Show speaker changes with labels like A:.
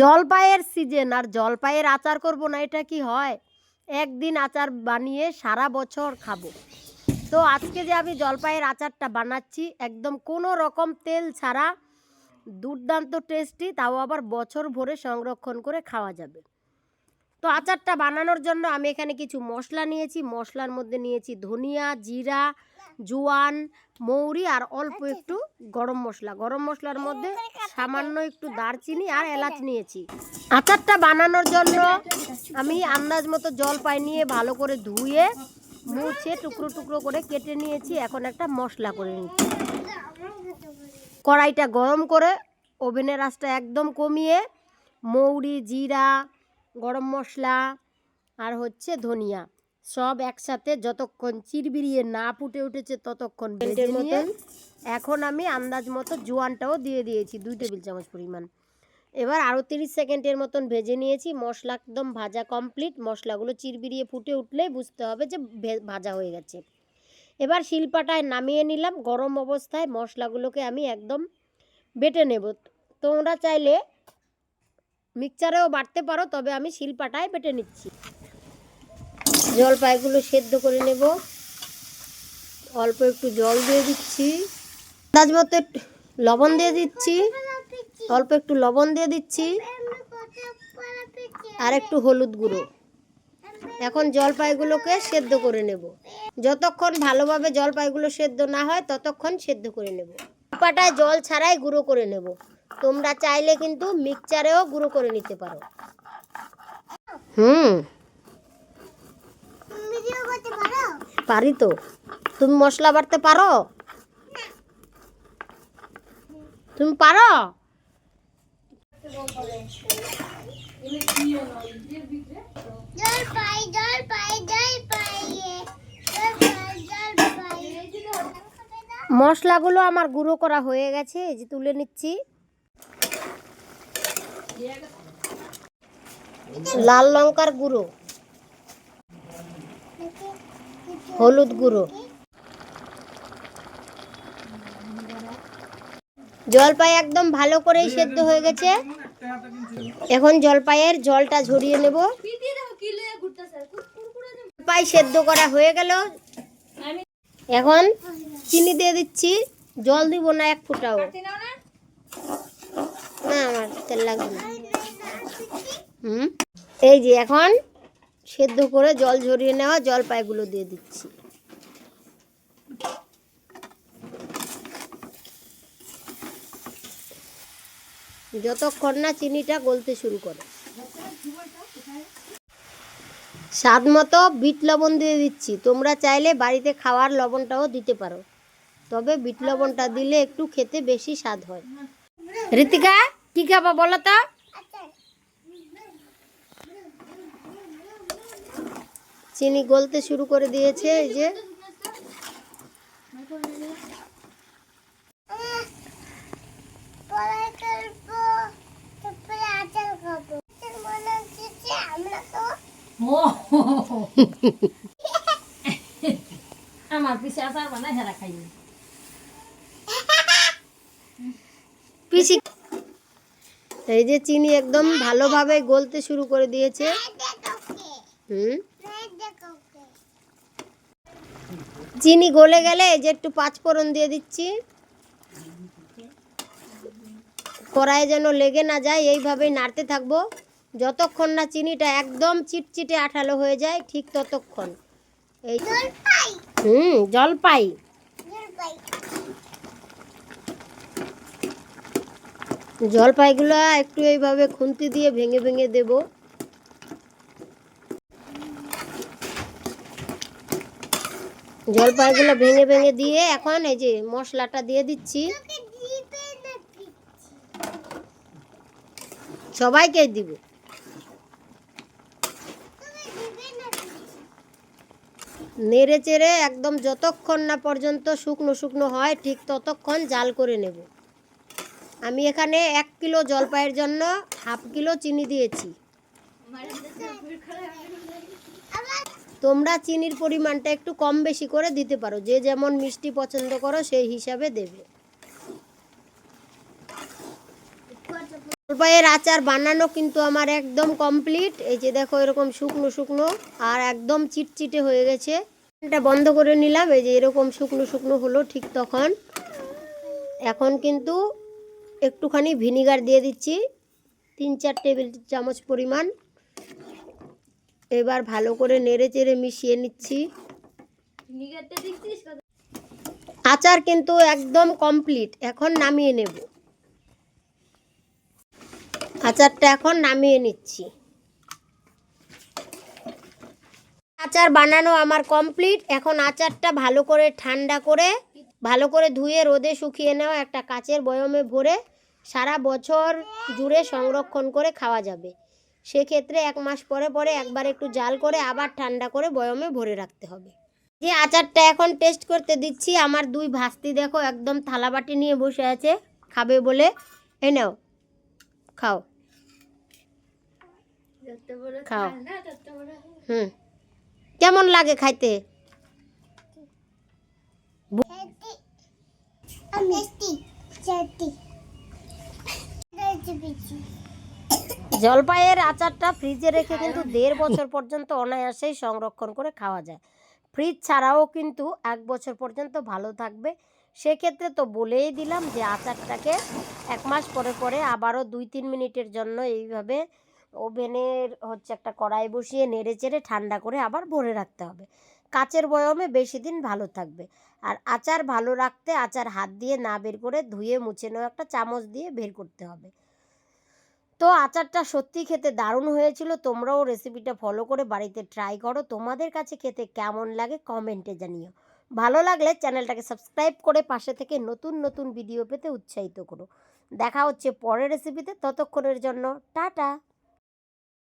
A: জলপাইয়ের সিজন আর জলপাইয়ের আচার করব না, এটা কি হয়? একদিন আচার বানিয়ে সারা বছর খাব। তো আজকে যে আমি জলপাইয়ের আচারটা বানাচ্ছি, একদম কোনো রকম তেল ছাড়া, দুর্দান্ত টেস্টি তাও আবার বছর ভরে সংরক্ষণ করে খাওয়া যাবে। তো আচারটা বানানোর জন্য আমি এখানে কিছু মশলা নিয়েছি। মশলার মধ্যে নিয়েছি ধনিয়া জিরা জোয়ান মৌরি আর অল্প একটু গরম মশলা। গরম মশলার মধ্যে সামান্য একটু দারচিনি আর এলাচ নিয়েছি। আচারটা বানানোর জন্য আমি আন্দাজ মতো জলপাই নিয়ে ভালো করে ধুয়ে মুছে টুকরো টুকরো করে কেটে নিয়েছি। এখন একটা মশলা করে নিচ্ছি। কড়াইটা গরম করে ওভেনের আঁচটা একদম কমিয়ে মৌরি জিরা গরম মশলা আর হচ্ছে ধনিয়া। সব একসাথে যতক্ষণ চিরবিরিয়ে না ফুটে উঠেছে ততক্ষণ ভেজে নিয়ে এখন আমি আন্দাজ মতো জোয়ানটাও দিয়ে দিয়েছি দুই টেবিল চামচ পরিমাণ। এবার আরও তিরিশ সেকেন্ডের মতন ভেজে নিয়েছি। মশলা একদম ভাজা কমপ্লিট। মশলাগুলো চিরবিরিয়ে ফুটে উঠলেই বুঝতে হবে যে ভে- ভাজা হয়ে গেছে। এবার শিলপাটায় নামিয়ে নিলাম। গরম অবস্থায় মশলাগুলোকে আমি একদম বেটে নেব। তোমরা চাইলে মিক্সচারেও বাটতে পারো, তবে আমি শিলপাটায় বেটে নিচ্ছি। জলপাইগুলো সেদ্ধ করে নেব। অল্প একটু জল দিয়ে দিচ্ছি। আন্দাজ মতো লবণ দিয়ে দিচ্ছি। অল্প একটু লবণ দিয়ে দিচ্ছি। আর একটু হলুদ গুঁড়ো। এখন জলপাইগুলোকে সেদ্ধ করে নেব। যতক্ষণ ভালোভাবে জলপাইগুলো সেদ্ধ না হয়, ততক্ষণ সেদ্ধ করে নেব। পাটায় জল ছাড়াই গুঁড়ো করে নেব। তোমরা চাইলে কিন্তু মিক্সচারেও গুঁড়ো করে নিতে পারো। হুম। পারি? তো। তুমি মশলা বাড়তে পারো? তুমি পারো? মশলাগুলো আমার গুঁড়ো করা হয়ে গেছে এই যে তুলে নিচ্ছি। লাল লঙ্কার গুঁড়ো। হলুদ গুঁড়ো। জলপাই একদম ভালো করেই সেদ্ধ হয়ে গেছে। এখন জলপাইয়ের জলটা ঝরিয়ে নেব। জলপাই সেদ্ধ করা হয়ে গেল। এখন চিনি দিয়ে দিচ্ছি। জল দিব না এক ফুটাও। না আমার তেল লাগবে না। হুম? এই যে এখন সেদ্ধ করে জল ঝরিয়ে নেওয়া জলপাইগুলো দিয়ে দিচ্ছি। যতক্ষণ না চিনিটা গলতে শুরু করে। স্বাদ মতো বিট লবণ দিয়ে দিচ্ছি। তোমরা চাইলে বাড়িতে খাওয়ার লবণটাও দিতে পারো। তবে বিট লবণটা দিলে একটু খেতে বেশি স্বাদ হয়। ঋতিকা কি খাবা বলো তো? চিনি গলতে শুরু করে দিয়েছে এই যে।
B: মনে আমরা
C: পিছে আচার বানাই হেরা খাই
A: পিসি এই যে চিনি একদম ভালোভাবে গলতে শুরু করে দিয়েছে। হুম? চিনি গলে গেলে এই যে একটু পাঁচ ফোড়ন দিয়ে দিচ্ছি। কড়াইয়ে যেন লেগে না যায় এইভাবেই নাড়তে থাকব। যতক্ষণ না চিনিটা একদম চিটচিটে আঠালো হয়ে যায় ঠিক ততক্ষণ। এই হুম জলপাই।
B: জলপাই।
A: জলপাইগুলো একটু এইভাবে খুন্তি দিয়ে ভেঙে ভেঙে দেব। জলপাইগুলো ভেঙে ভেঙে দিয়ে এখন এই যে মশলাটা দিয়ে দিচ্ছি। সবাইকে দিবে। নেড়ে চেড়ে একদম যতক্ষণ না পর্যন্ত শুকনো শুকনো হয় ঠিক ততক্ষণ জাল করে নেব। আমি এখানে এক কিলো জলপাইয়ের জন্য হাফ কিলো চিনি দিয়েছি। তোমরা চিনির পরিমাণটা একটু কম বেশি করে দিতে পারো। যে যেমন মিষ্টি পছন্দ করো, সেই হিসাবে দেবে। জলপাইয়ের আচার বানানো কিন্তু আমার একদম কমপ্লিট। এই যে দেখো এরকম শুকনো শুকনো আর একদম চিটচিটে হয়ে গেছে। এটা বন্ধ করে নিলাম। এই যে এরকম শুকনো শুকনো হলো ঠিক তখন। এখন কিন্তু একটুখানি ভিনিগার দিয়ে দিচ্ছি। তিন চার টেবিল চামচ পরিমাণ। এবার ভালো করে নেড়ে চেড়ে মিশিয়ে নিচ্ছি। আচার কিন্তু একদম কমপ্লিট এখন নামিয়ে নেব। আচারটা এখন নামিয়ে নিচ্ছি। আচার বানানো আমার কমপ্লিট এখন আচারটা ভালো করে ঠান্ডা করে ভালো করে ধুয়ে রোদে শুকিয়ে নেওয়া একটা কাচের বয়মে ভরে সারা বছর জুড়ে সংরক্ষণ করে খাওয়া যাবে। সেক্ষেত্রে এক মাস পরে পরে একবার একটু জাল করে আবার ঠান্ডা করে বয়মে ভরে রাখতে হবে। যে আচারটা এখন টেস্ট করতে দিচ্ছি আমার দুই ভাস্তি দেখো একদম থালাবাটি নিয়ে বসে আছে খাবে বলে। এই নাও খাও। খাও। হুম। কেমন লাগে খাইতে
B: খেতে মিষ্টি চাটি পিছি
A: জলপাইয়ের আচারটা ফ্রিজে রেখে কিন্তু দেড় বছর পর্যন্ত অনায়াসেই সংরক্ষণ করে খাওয়া যায়। ফ্রিজ ছাড়াও কিন্তু এক বছর পর্যন্ত ভালো থাকবে। সেক্ষেত্রে তো বলেই দিলাম যে আচারটাকে এক মাস পরে পরে আবারও দুই তিন মিনিটের জন্য এইভাবে ওভেনের হচ্ছে একটা কড়াই বসিয়ে নেড়ে চেড়ে ঠান্ডা করে আবার ভরে রাখতে হবে। কাচের বয়মে বেশি দিন ভালো থাকবে। আর আচার ভালো রাখতে আচার হাত দিয়ে না বের করে ধুয়ে, মুছে নেওয়া একটা চামচ দিয়ে বের করতে হবে। তো আচারটা সত্যি খেতে দারুণ হয়েছিল। তোমরাও রেসিপিটা ফলো করে বাড়িতে ট্রাই করো। তোমাদের কাছে খেতে কেমন লাগে কমেন্টে জানিও। ভালো লাগলে চ্যানেলটাকে সাবস্ক্রাইব করে পাশে থেকে নতুন নতুন ভিডিও পেতে উৎসাহিত করো। দেখা হচ্ছে পরের রেসিপিতে ততক্ষণের জন্য টাটা!